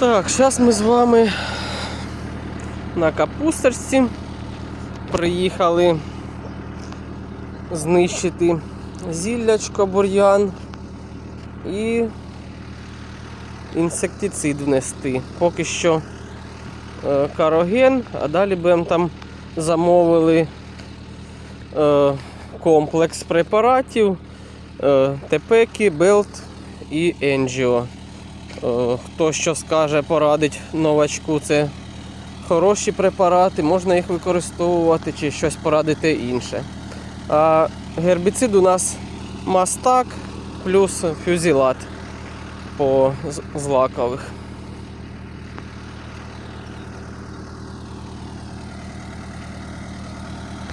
Так, зараз ми з вами на капустерці приїхали знищити зіллячко, бур'ян і інсектицид внести. Поки що е, кароген, а далі будемо там замовили е, комплекс препаратів е, Тепекі, Белт і Енджіо. Е, Хто що скаже, порадить новачку, це хороші препарати, можна їх використовувати чи щось порадити інше. А гербіцид у нас мастак плюс фюзілат по злакових.